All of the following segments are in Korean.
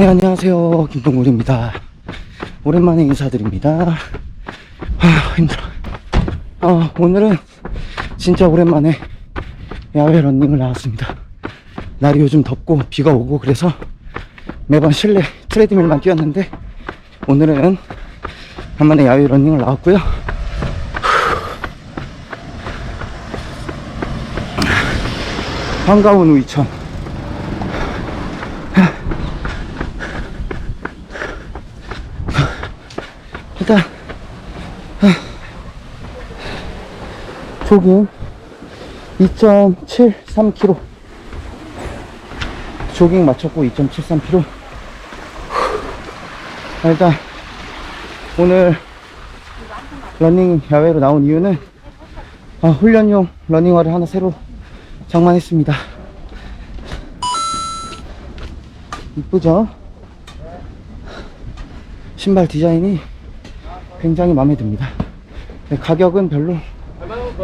네, 안녕하세요. 김동물입니다. 오랜만에 인사드립니다. 아, 힘들어. 어, 오늘은 진짜 오랜만에 야외 런닝을 나왔습니다. 날이 요즘 덥고 비가 오고 그래서 매번 실내 트레드밀만 뛰었는데 오늘은 간만에 야외 런닝을 나왔고요. 한가운 우이천. 일단 조깅 2.73km 조깅 마쳤고 2.73km 일단 오늘 러닝 야외로 나온 이유는 아, 훈련용 러닝화를 하나 새로 장만했습니다. 이쁘죠? 신발 디자인이 굉장히 마음에 듭니다. 네, 가격은 별로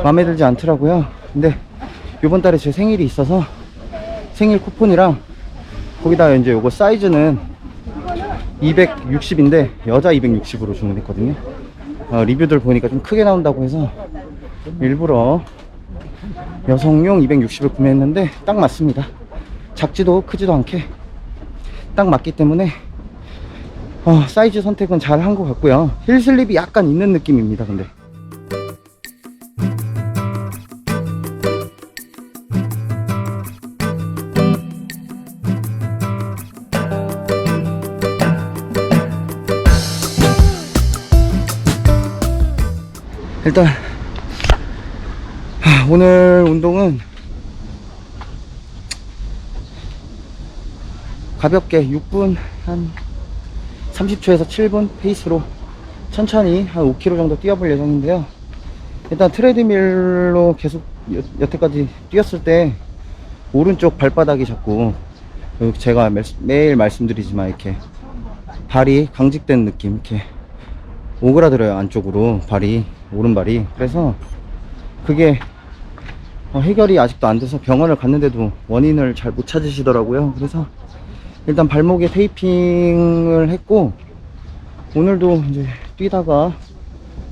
마음에 들지 않더라고요. 근데 이번 달에 제 생일이 있어서 생일 쿠폰이랑 거기다 이제 요거 사이즈는 260인데 여자 260으로 주문했거든요. 어, 리뷰들 보니까 좀 크게 나온다고 해서 일부러 여성용 260을 구매했는데 딱 맞습니다. 작지도 크지도 않게 딱 맞기 때문에 어, 사이즈 선택은 잘 한 것 같고요. 힐 슬립이 약간 있는 느낌입니다, 근데. 일단 하, 오늘 운동은 가볍게 6분 한 30초에서 7분 페이스로 천천히 한 5km 정도 뛰어볼 예정인데요. 일단 트레드밀로 계속 여, 여태까지 뛰었을 때 오른쪽 발바닥이 자꾸 그 제가 매, 매일 말씀드리지만 이렇게 발이 강직된 느낌 이렇게 오그라들어요 안쪽으로 발이 오른발이 그래서 그게 어, 해결이 아직도 안 돼서 병원을 갔는데도 원인을 잘 못 찾으시더라고요 그래서 일단 발목에 테이핑을 했고 오늘도 이제 뛰다가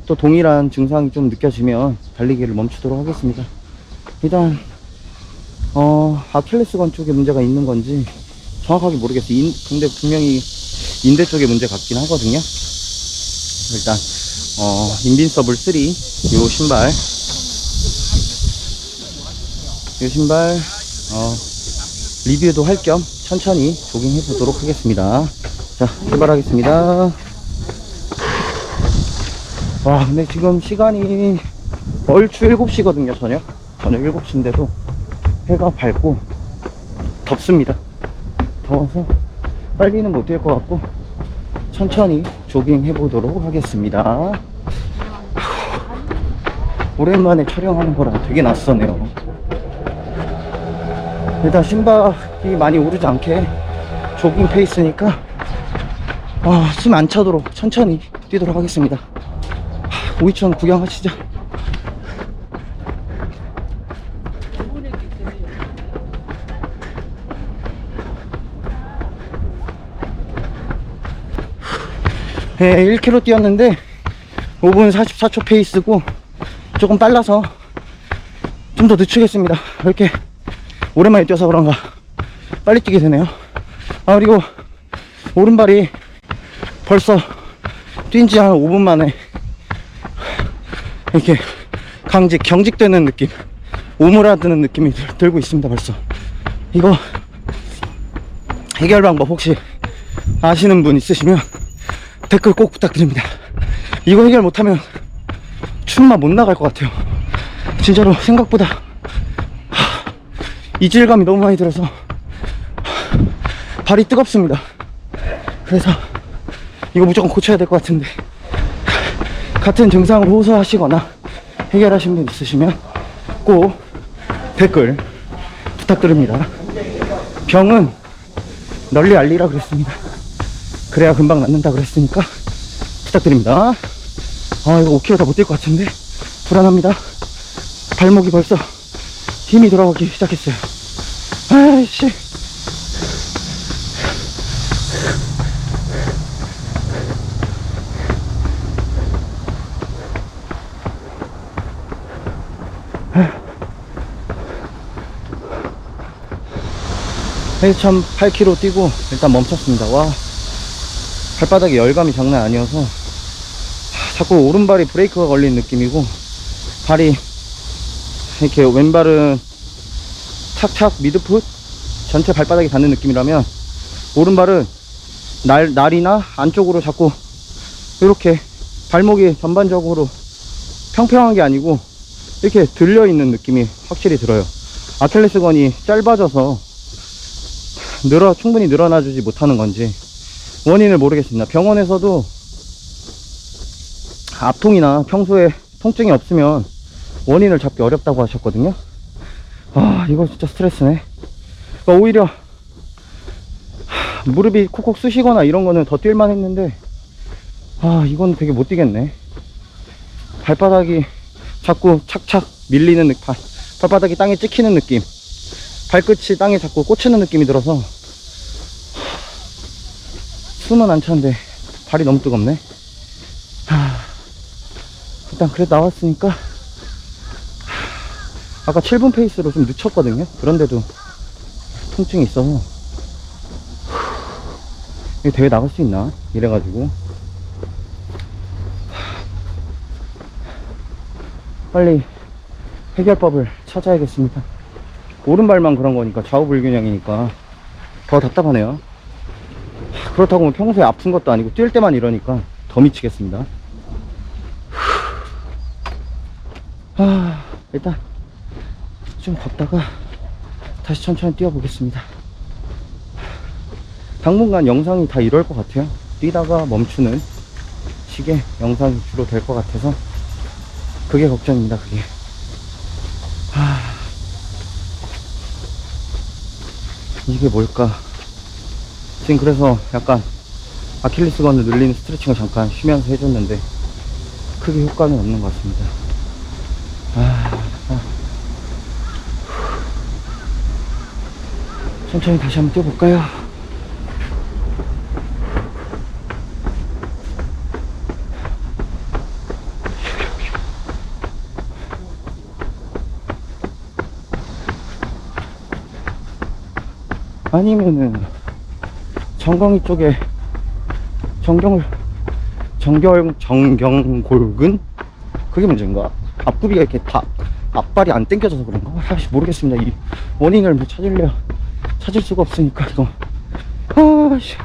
또 동일한 증상이 좀 느껴지면 달리기를 멈추도록 하겠습니다. 일단 어 아킬레스건 쪽에 문제가 있는 건지 정확하게 모르겠어요. 인, 근데 분명히 인대 쪽에 문제 같긴 하거든요. 일단 어 인빈서블 3 요 신발 요 신발 어 리뷰도 할 겸 천천히 조깅해 보도록 하겠습니다. 자, 출발하겠습니다. 와, 근데 지금 시간이 얼추 7시거든요, 저녁. 저녁 7시인데도 해가 밝고 덥습니다. 더워서 빨리는 못뛸것 같고 천천히 조깅해 보도록 하겠습니다. 오랜만에 촬영하는 거라 되게 낯서네요. 일단 신발이 많이 오르지 않게 조깅 페이스니까 아, 숨안 차도록 천천히 뛰도록 하겠습니다. 하, 오이천 구경하시죠. 네, 1km 뛰었는데 5분 44초 페이스고 조금 빨라서 좀 더 늦추겠습니다. 이렇게 오랜만에 뛰어서 그런가 빨리 뛰게 되네요. 아 그리고 오른발이 벌써 뛴 지 한 5분 만에 이렇게 강직 경직되는 느낌 오므라드는 느낌이 들- 들고 있습니다 벌써. 이거 해결 방법 혹시 아시는 분 있으시면 댓글 꼭 부탁드립니다. 이거 해결 못하면 춤만 못 나갈 것 같아요. 진짜로 생각보다 하, 이질감이 너무 많이 들어서 하, 발이 뜨겁습니다. 그래서 이거 무조건 고쳐야 될 것 같은데 같은 증상을 호소하시거나 해결하신 분 있으시면 꼭 댓글 부탁드립니다. 병은 널리 알리라 그랬습니다. 그래야 금방 낫는다 그랬으니까 부탁드립니다. 아 이거 5km 다못 뛸 것 같은데 불안합니다. 발목이 벌써 힘이 돌아가기 시작했어요 아이씨. 헬참 8km 뛰고 일단 멈췄습니다. 와 발바닥에 열감이 장난 아니어서 자꾸 오른발이 브레이크가 걸린 느낌이고 발이 이렇게 왼발은 착착 미드풋 전체 발바닥이 닿는 느낌이라면 오른발은 날, 날이나 안쪽으로 자꾸 이렇게 발목이 전반적으로 평평한 게 아니고 이렇게 들려 있는 느낌이 확실히 들어요. 아킬레스건이 짧아져서 늘어 충분히 늘어나 주지 못하는 건지 원인을 모르겠습니다. 병원에서도 압통이나 평소에 통증이 없으면 원인을 잡기 어렵다고 하셨거든요. 아 이거 진짜 스트레스네. 그러니까 오히려 하, 무릎이 콕콕 쑤시거나 이런 거는 더 뛸만 했는데 아 이건 되게 못 뛰겠네. 발바닥이 자꾸 착착 밀리는 느낌, 발, 발바닥이 땅에 찍히는 느낌, 발끝이 땅에 자꾸 꽂히는 느낌이 들어서 숨은 안 차는데 발이 너무 뜨겁네. 하, 일단 그래도 나왔으니까 아까 7분 페이스로 좀 늦췄거든요. 그런데도 통증이 있어서 이 대회 나갈 수 있나? 이래가지고 빨리 해결법을 찾아야겠습니다. 오른발만 그런 거니까 좌우 불균형이니까 더 답답하네요. 그렇다고 뭐 평소에 아픈 것도 아니고 뛸 때만 이러니까 더 미치겠습니다. 아, 일단 좀 걷다가 다시 천천히 뛰어보겠습니다. 당분간 영상이 다 이럴 것 같아요. 뛰다가 멈추는 식의 영상이 주로 될 것 같아서 그게 걱정입니다, 그게. 하... 이게 뭘까? 지금 그래서 약간 아킬레스건을 늘리는 스트레칭을 잠깐 쉬면서 해줬는데 크게 효과는 없는 것 같습니다. 아, 천천히 다시 한번 뛰어볼까요? 아니면은 정강이 쪽에 정경을 정경 정경골근 그게 문제인가? 앞구리가 이렇게 다 앞발이 안 당겨져서 그런가? 사실 모르겠습니다. 이 원인을 뭐 찾으려 찾을 수가 없으니까 이거 아씨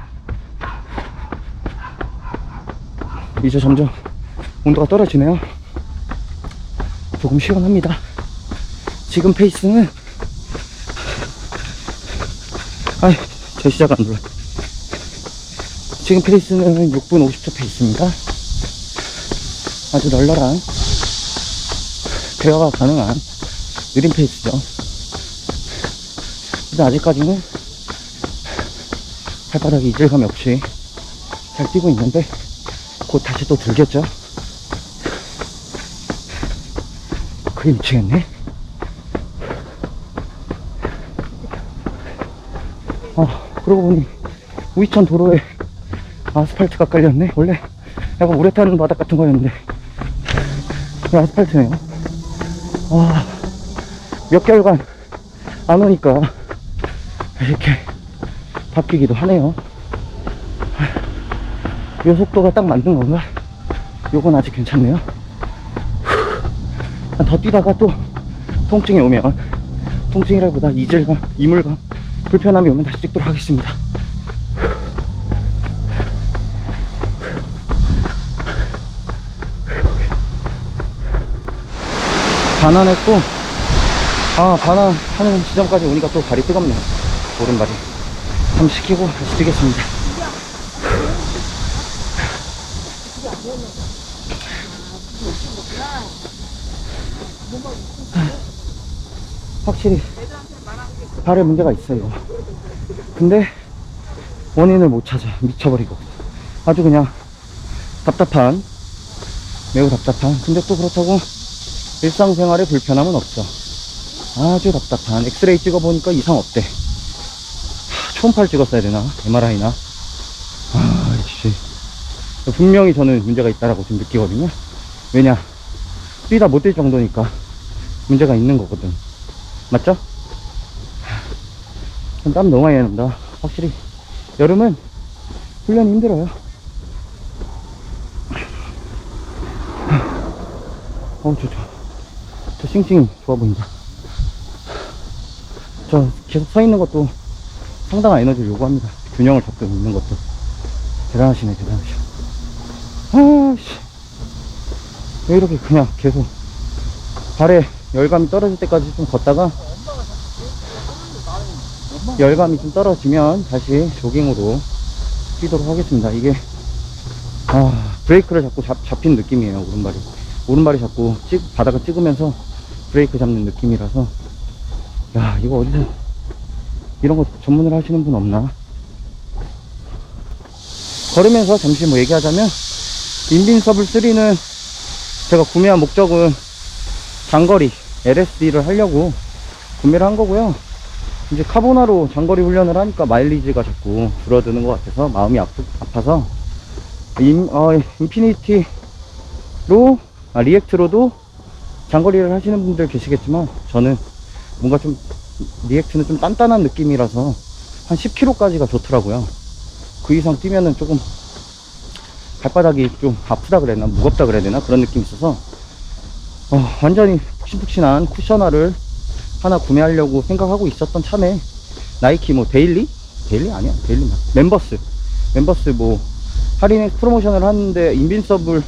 이제 점점 온도가 떨어지네요. 조금 시원합니다. 지금 페이스는 아이, 제 시작 안 눌러. 지금 페이스는 6분 50초 페이스입니다. 아주 널널한, 대화가 가능한 느린 페이스죠. 근데 아직까지는 발바닥이 이질감 없이 잘 뛰고 있는데, 곧 다시 또 들겠죠? 그게 미치겠네. 아, 그러고 보니 우이천 도로에 아스팔트가 깔렸네. 원래 약간 우레탄 바닥 같은 거였는데 아스팔트네요. 와, 몇 개월간 안 오니까 이렇게 바뀌기도 하네요. 요 속도가 딱 맞는 건가? 요건 아직 괜찮네요. 더 뛰다가 또 통증이 오면 통증이라기보다 이질감, 이물감, 불편함이 오면 다시 찍도록 하겠습니다. 반환했고, 아, 반환하는 지점까지 오니까 또 발이 뜨겁네요. 오른발이. 한번 식히고 다시 뛰겠습니다. 확실히 발에 문제가 있어요. 근데 원인을 못 찾아. 미쳐버리고. 아주 그냥 답답한, 매우 답답한. 근데 또 그렇다고 일상생활에 불편함은 없어. 아주 답답한. 엑스레이 찍어보니까 이상 없대. 하, 초음파를 찍었어야 되나? MRI나? 아, 씨. 분명히 저는 문제가 있다라고 지금 느끼거든요. 왜냐? 뛰다 못 뛸 정도니까 문제가 있는 거거든. 맞죠? 땀 너무 많이 납니다. 확실히 여름은 훈련이 힘들어요. 어, 저, 저, 저 싱싱 좋아 보인다. 저 계속 서 있는 것도 상당한 에너지를 요구합니다. 균형을 잡고 있는 것도. 대단하시네, 대단하셔. 아, 씨. 왜 이렇게 그냥 계속 발에 열감이 떨어질 때까지 좀 걷다가 열감이 좀 떨어지면 다시 조깅으로 뛰도록 하겠습니다. 이게 아 브레이크를 자꾸 잡, 잡힌 느낌이에요 오른발이 오른발이 자꾸 찍, 바닥을 찍으면서 브레이크 잡는 느낌이라서 야 이거 어디서 이런 거 전문을 하시는 분 없나? 걸으면서 잠시 뭐 얘기하자면 인빈서블 3는 제가 구매한 목적은 장거리 LSD를 하려고 구매를 한 거고요. 이제 카보나로 장거리 훈련을 하니까 마일리지가 자꾸 줄어드는 것 같아서 마음이 아프, 아파서 인, 어, 인피니티로 아, 리액트로도 장거리를 하시는 분들 계시겠지만 저는 뭔가 좀 리액트는 좀 단단한 느낌이라서 한 10km까지가 좋더라고요. 그 이상 뛰면은 조금 발바닥이 좀 아프다 되나 무겁다 그래야 되나 그런 느낌이 있어서 어, 완전히 푹신푹신한 쿠셔너를 하나 구매하려고 생각하고 있었던 참에 나이키 뭐 데일리? 데일리 아니야. 데일리 막 멤버스. 멤버스 뭐 할인 프로모션을 하는데 인빈서블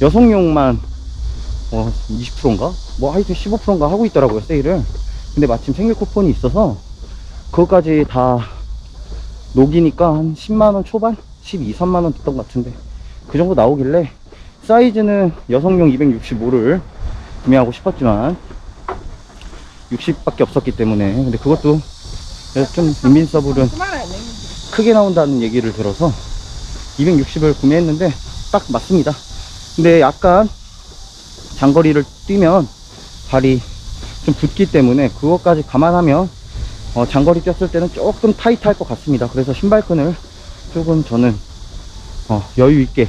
여성용만 어 20%인가? 뭐 하여튼 15%인가 하고 있더라고요 세일을 근데 마침 생일 쿠폰이 있어서 그것까지 다 녹이니까 한 10만원 초반? 12, 3만원 됐던 것 같은데 그 정도 나오길래 사이즈는 여성용 265를 구매하고 싶었지만 60밖에 없었기 때문에 근데 그것도 좀 인민서블은 크게 나온다는 얘기를 들어서 260을 구매했는데 딱 맞습니다 근데 약간 장거리를 뛰면 발이 좀 붓기 때문에 그것까지 감안하면 어, 장거리 뛰었을 때는 조금 타이트할 것 같습니다. 그래서 신발끈을 조금 저는 어, 여유 있게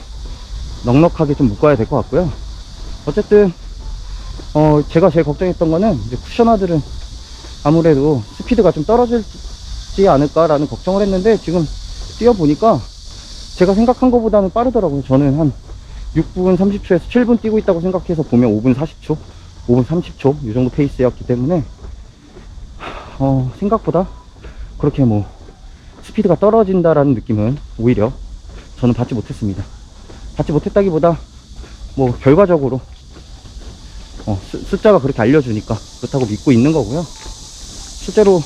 넉넉하게 좀 묶어야 될 것 같고요. 어쨌든 어, 제가 제일 걱정했던 거는 쿠셔너들은 아무래도 스피드가 좀 떨어지지 않을까라는 걱정을 했는데 지금 뛰어보니까 제가 생각한 것보다는 빠르더라고요. 저는 한 6분 30초에서 7분 뛰고 있다고 생각해서 보면 5분 40초, 5분 30초 이 정도 페이스였기 때문에 어, 생각보다 그렇게 뭐 스피드가 떨어진다라는 느낌은 오히려 저는 받지 못했습니다. 받지 못했다기보다 뭐 결과적으로 어, 수- 숫자가 그렇게 알려주니까 그렇다고 믿고 있는 거고요. 실제로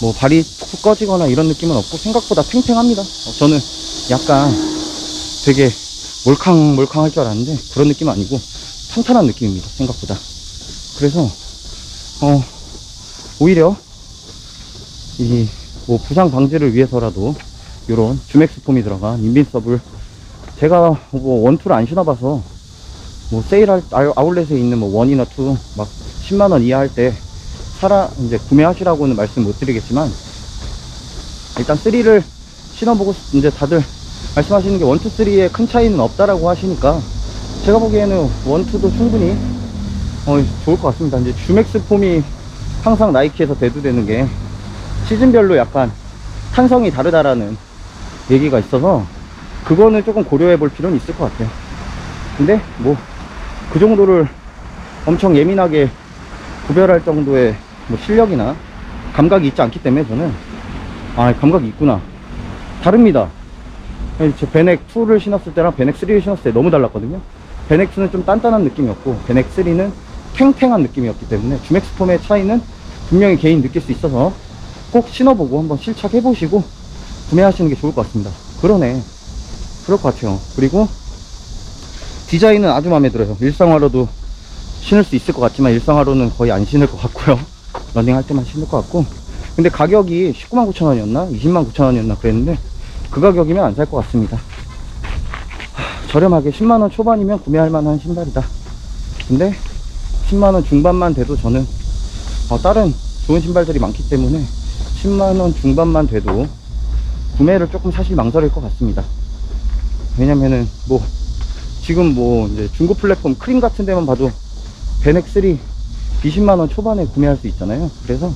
뭐 발이 툭툭 꺼지거나 이런 느낌은 없고 생각보다 팽팽합니다. 어, 저는 약간 되게 몰캉몰캉할 줄 알았는데 그런 느낌 은 아니고 탄탄한 느낌입니다. 생각보다. 그래서 어 오히려 이 뭐 부상 방지를 위해서라도 이런 주맥스 폼이 들어간 인빈서블 제가 뭐 원투를 안 신어봐서 뭐 세일할 아울렛에 있는 뭐 원이나 투 막 10만 원 이하 할 때 사라 이제 구매하시라고는 말씀 못 드리겠지만 일단 3를 신어보고 싶- 이제 다들 말씀하시는 게 원투 쓰리에 큰 차이는 없다라고 하시니까 제가 보기에는 원투도 충분히 어, 좋을 것 같습니다. 이제 주맥스 폼이 항상 나이키에서 대두되는 게 시즌별로 약간 탄성이 다르다라는 얘기가 있어서 그거는 조금 고려해 볼 필요는 있을 것 같아요. 근데 뭐 그 정도를 엄청 예민하게 구별할 정도의 뭐 실력이나 감각이 있지 않기 때문에 저는 아 감각이 있구나 다릅니다 제 베넥 2를 신었을 때랑 베넥 3를 신었을 때 너무 달랐거든요 베넥 2는 좀 단단한 느낌이었고 베넥 3는 탱탱한 느낌이었기 때문에 주맥스 폼의 차이는 분명히 개인 느낄 수 있어서 꼭 신어보고 한번 실착해 보시고 구매하시는 게 좋을 것 같습니다 그러네 그럴 것 같아요 그리고 디자인은 아주 마음에 들어요. 일상화로도 신을 수 있을 것 같지만 일상화로는 거의 안 신을 것 같고요. 러닝 할 때만 신을 것 같고. 근데 가격이 19만 9천 원이었나? 20만 9천 원이었나 그랬는데 그 가격이면 안 살 것 같습니다. 하, 저렴하게 10만 원 초반이면 구매할 만한 신발이다. 근데 10만 원 중반만 돼도 저는 어, 다른 좋은 신발들이 많기 때문에 10만 원 중반만 돼도 구매를 조금 사실 망설일 것 같습니다. 왜냐면은 뭐 지금 뭐 이제 중고 플랫폼 크림 같은 데만 봐도 베넥 3 20만원 초반에 구매할 수 있잖아요. 그래서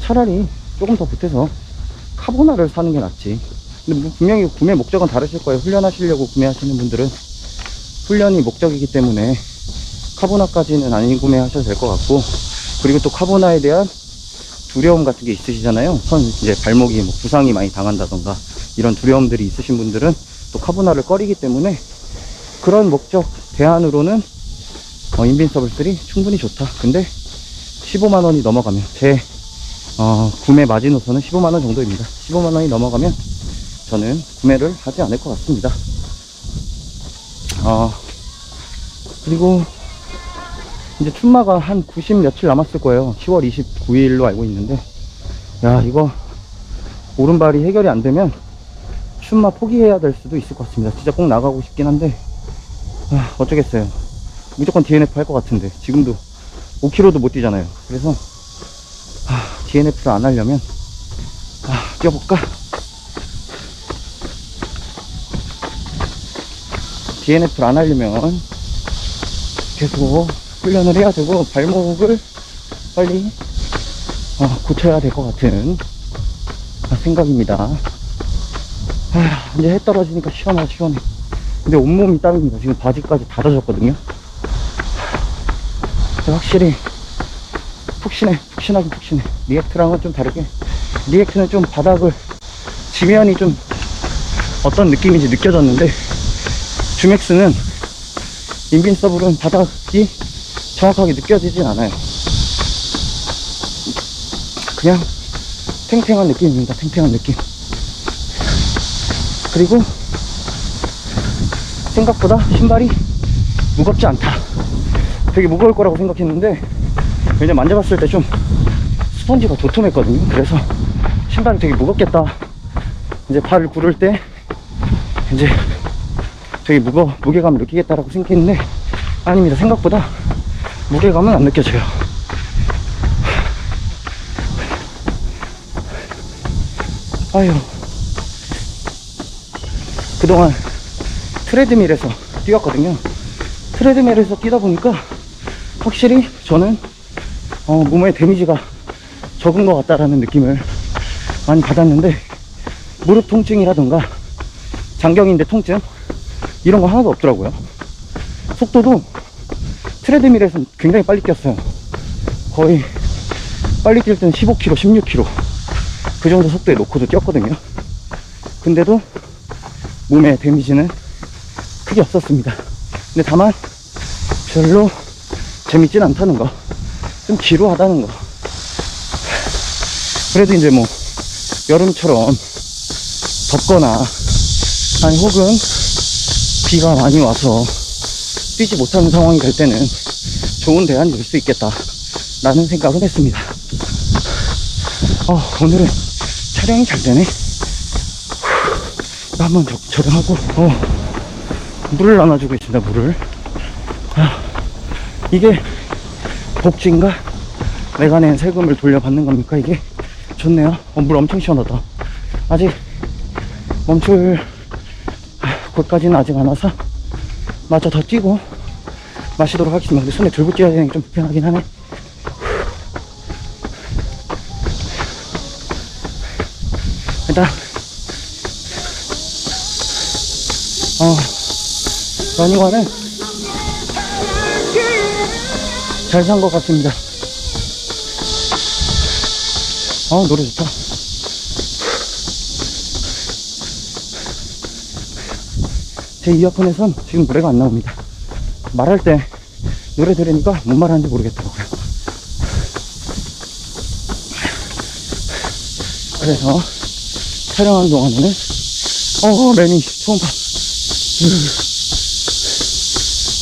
차라리 조금 더 보태서 카보나를 사는 게 낫지. 근데 뭐 분명히 구매 목적은 다르실 거예요. 훈련하시려고 구매하시는 분들은 훈련이 목적이기 때문에 카보나까지는 안 구매하셔도 될 것 같고 그리고 또 카보나에 대한 두려움 같은 게 있으시잖아요. 선 이제 발목이 뭐 부상이 많이 당한다던가 이런 두려움들이 있으신 분들은 또 카보나를 꺼리기 때문에 그런 목적 대안으로는 어, 인빈서블 3 충분히 좋다. 근데 15만 원이 넘어가면 제 어, 구매 마지노선은 15만 원 정도입니다. 15만 원이 넘어가면 저는 구매를 하지 않을 것 같습니다. 어, 그리고 이제 춘마가 한 90 며칠 남았을 거예요. 10월 29일로 알고 있는데, 야, 이거 오른발이 해결이 안 되면 춘마 포기해야 될 수도 있을 것 같습니다. 진짜 꼭 나가고 싶긴 한데, 아, 어쩌겠어요. 무조건 DNF 할 것 같은데, 지금도 5km도 못 뛰잖아요. 그래서, 아, DNF를 안 하려면, 아, 뛰어볼까? DNF를 안 하려면 계속 훈련을 해야 되고 발목을 빨리 어, 고쳐야 될 것 같은 생각입니다. 아, 이제 해 떨어지니까 시원하다 시원해. 근데 온몸이 땀입니다. 지금 바지까지 다 젖었거든요. 확실히 푹신해, 푹신하긴 푹신해. 리액트랑은 좀 다르게 리액트는 좀 바닥을 지면이 좀 어떤 느낌인지 느껴졌는데 주맥스는 인빈 서블은 바닥이 정확하게 느껴지진 않아요. 그냥 탱탱한 느낌입니다. 탱탱한 느낌. 그리고 생각보다 신발이 무겁지 않다. 되게 무거울 거라고 생각했는데 왜냐면 만져봤을 때 좀 스펀지가 도톰했거든요. 그래서 신발이 되게 무겁겠다. 이제 발을 구를 때 이제 되게 무거 무게감을 느끼겠다라고 생각했는데 아닙니다. 생각보다 무게감은 안 느껴져요. 아유 그동안 트레드밀에서 뛰었거든요. 트레드밀에서 뛰다 보니까 확실히 저는 어, 몸에 데미지가 적은 것 같다라는 느낌을 많이 받았는데 무릎 통증이라던가 장경인대 통증 이런 거 하나도 없더라고요. 속도도 트레드밀에서 굉장히 빨리 뛰었어요. 거의 빨리 뛸 때는 15km, 16km 그 정도 속도에 놓고도 뛰었거든요. 근데도 몸에 데미지는 크게 없었습니다. 근데 다만 별로 재밌진 않다는 거. 좀 지루하다는 거. 그래도 이제 뭐 여름처럼 덥거나 아니 혹은 비가 많이 와서 뛰지 못하는 상황이 될 때는 좋은 대안이 될 수 있겠다. 라는 생각을 했습니다. 어, 오늘은 촬영이 잘 되네. 후, 한번 저, 저장하고 어, 물을 나눠주고 있습니다 물을. 아, 이게 복지인가? 내가 낸 세금을 돌려받는 겁니까 이게? 좋네요. 어, 물 엄청 시원하다. 아직 멈출 곳까지는 아직 안 와서 마저 더 뛰고 마시도록 하겠습니다. 근데 손에 들고 뛰어야 되는 게 좀 불편하긴 하네. 일단 어 러닝화는 잘 산 것 같습니다. 어 노래 좋다. 제 이어폰에선 지금 노래가 안 나옵니다. 말할 때 노래 들으니까 뭔 말하는지 모르겠더라고요. 그래서 촬영하는 동안에는 어 매미 초음파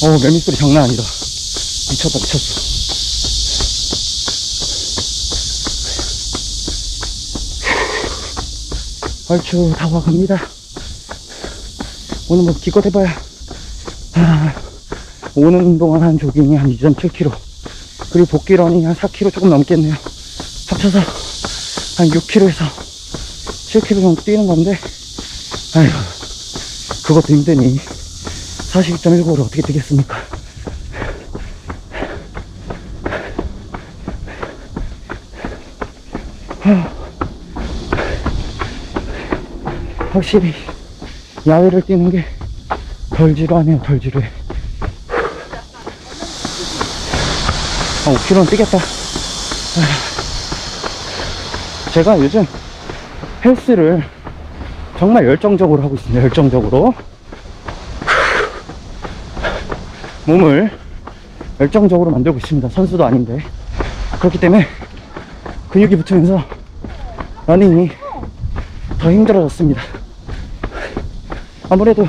어 매미 소리 장난 아니다. 미쳤다 미쳤어. 얼추 다 와갑니다. 오늘 뭐 기껏 해봐야. 아, 오는 동안 한 조깅이 한 2.7km 그리고 복귀 러닝이 한 4km 조금 넘겠네요. 합쳐서 한 6km에서 7km 정도 뛰는 건데 아휴 그것도 힘드니 42.195를 어떻게 뛰겠습니까? 하, 확실히 야외를 뛰는 게 덜 지루하네요, 덜 지루해. 아, 5km는 뛰겠다. 제가 요즘 헬스를 정말 열정적으로 하고 있습니다. 열정적으로. 몸을 열정적으로 만들고 있습니다. 선수도 아닌데. 그렇기 때문에 근육이 붙으면서 러닝이 더 힘들어졌습니다. 아무래도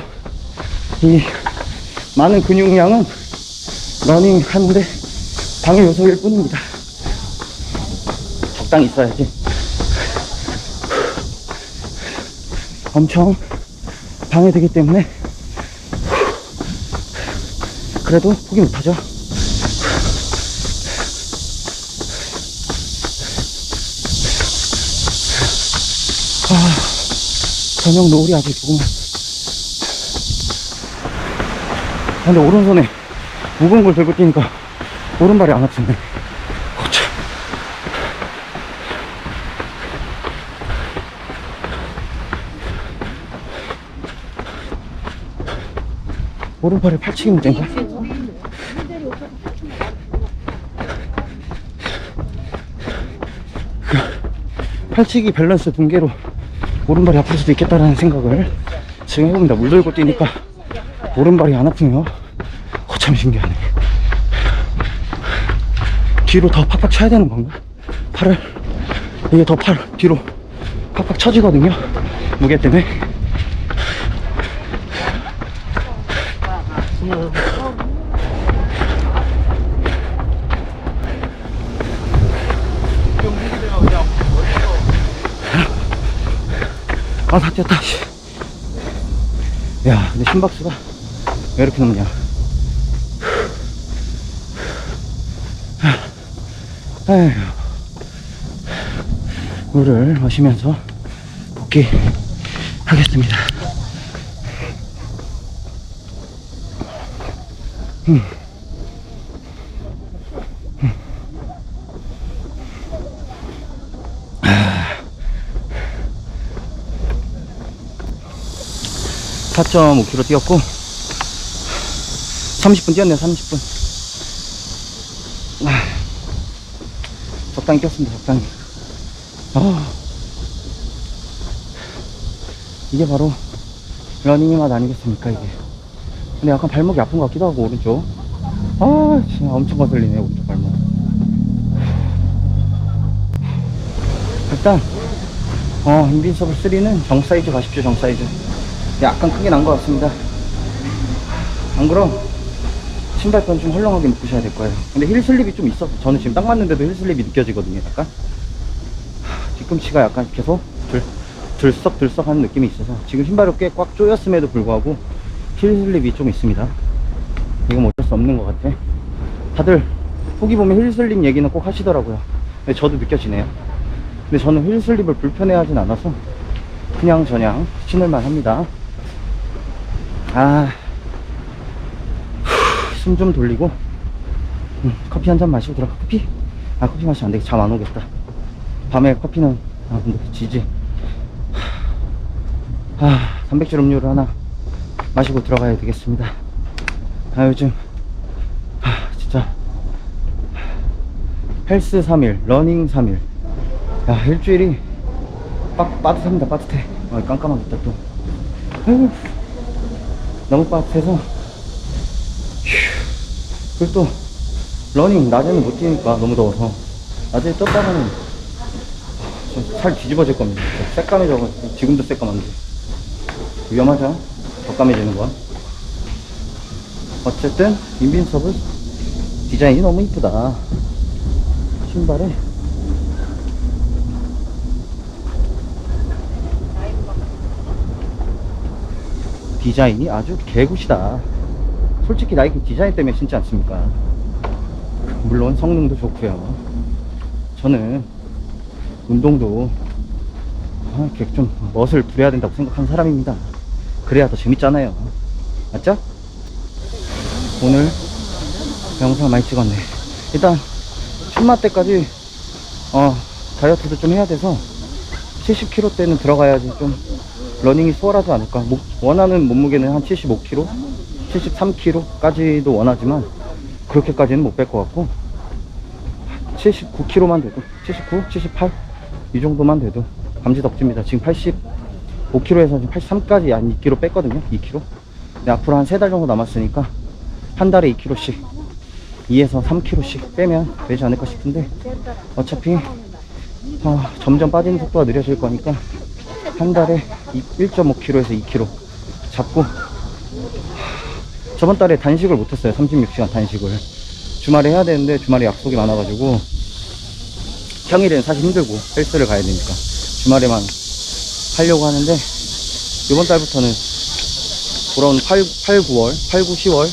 이 많은 근육량은 러닝 하는데 방해 요소일 뿐입니다. 적당히 있어야지. 엄청 방해되기 때문에 그래도 포기 못하죠. 아, 저녁 노을이 아직 조금만. 아, 근데 오른손에 무거운 걸 들고 뛰니까 오른발이 안 아프네. 어차. 오른팔에 팔치기 문제인가? 그 팔치기 밸런스 붕괴로 오른발이 아플 수도 있겠다라는 생각을 지금 해봅니다. 물 들고 뛰니까 오른발이 안 아프네요. 어, 참 신기하네. 뒤로 더 팍팍 쳐야 되는 건가? 팔을 이게 더 팔 뒤로 팍팍 쳐지거든요. 무게 때문에. 아, 다 뛰었다, 씨. 야, 근데 심박수가 왜 이렇게 높냐. 아휴. 물을 마시면서 복귀하겠습니다. 음. 음. 아. 4.5km 뛰었고 30분 뛰었네요 30분 적당히 뛰었습니다 적당히. 아, 이게 바로 러닝의 맛 아니겠습니까 이게? 근데 약간 발목이 아픈 것 같기도 하고 오른쪽. 아 진짜 엄청 거슬리네 오른쪽 발목. 일단 어 인빈서블 3는 정사이즈 가십시오 정사이즈. 약간 크게 난 것 같습니다. 안 그럼 신발끈 좀 헐렁하게 묶으셔야 될 거예요. 근데 힐 슬립이 좀 있어서 저는 지금 딱 맞는데도 힐 슬립이 느껴지거든요. 약간 하, 뒤꿈치가 약간 계속 들, 들썩들썩 하는 느낌이 있어서 지금 신발이 꽤꽉 조였음에도 불구하고 힐 슬립이 좀 있습니다. 이건 뭐 어쩔 수 없는 것 같아. 다들 후기 보면 힐 슬립 얘기는 꼭 하시더라고요. 근데 저도 느껴지네요. 근데 저는 힐 슬립을 불편해하진 않아서 그냥 저냥 신을만 합니다. 아, 숨 좀 돌리고, 음, 커피 한 잔 마시고 들어가. 커피? 아, 커피 마시면 안 되겠다. 잠안 오겠다. 밤에 커피는, 아, 근데 지지. 아, 단백질 음료를 하나 마시고 들어가야 되겠습니다. 아, 요즘, 아, 진짜. 헬스 3일, 러닝 3일. 야, 일주일이 빠, 빠듯합니다, 빠듯해. 아, 깜깜하겠다, 또. 아이고, 너무 빠듯해서. 휴. 그리고 또, 러닝, 낮에는 못 뛰니까 너무 더워서. 낮에 떴다가는 좀살 뒤집어질 겁니다. 새까매져가지고, 지금도 새까만데. 위험하죠? 더 까매지는 건. 어쨌든, 인빈서블 디자인이 너무 이쁘다. 신발에 디자인이 아주 개굿이다. 솔직히 나이키 디자인 때문에 신지 않습니까? 물론 성능도 좋고요. 저는 운동도 아, 이렇게 좀 멋을 부려야 된다고 생각하는 사람입니다. 그래야 더 재밌잖아요. 맞죠? 오늘 영상 많이 찍었네. 일단春마 때까지 어 다이어트도 좀 해야 돼서 70kg 대는 들어가야지 좀 러닝이 수월하지 않을까. 목- 원하는 몸무게는 한 75kg, 73kg까지도 원하지만 그렇게까지는 못 뺄 것 같고 79kg만 돼도 79, 78 이 정도만 돼도 감지 덕지입니다. 지금 85kg에서 지금 83까지 한 2kg 뺐거든요. 2kg. 근데 앞으로 한 3달 정도 남았으니까 한 달에 2kg씩 2에서 3kg씩 빼면 되지 않을까 싶은데 어차피 어, 점점 빠지는 속도가 느려질 거니까 한 달에 1.5kg에서 2kg 잡고 저번 달에 단식을 못했어요. 36시간 단식을. 주말에 해야 되는데 주말에 약속이 많아가지고 평일에는 사실 힘들고 헬스를 가야 되니까 주말에만 하려고 하는데 이번 달부터는 돌아오는 8, 8, 9월 8, 9, 10월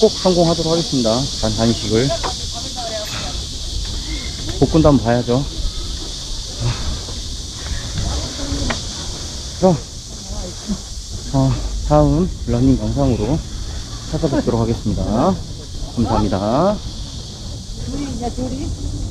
꼭 성공하도록 하겠습니다. 단, 단식을. 복근도 한번 봐야죠. 그럼 어, 다음 러닝 영상으로 찾아뵙도록 하겠습니다 감사합니다 둘이냐 둘이?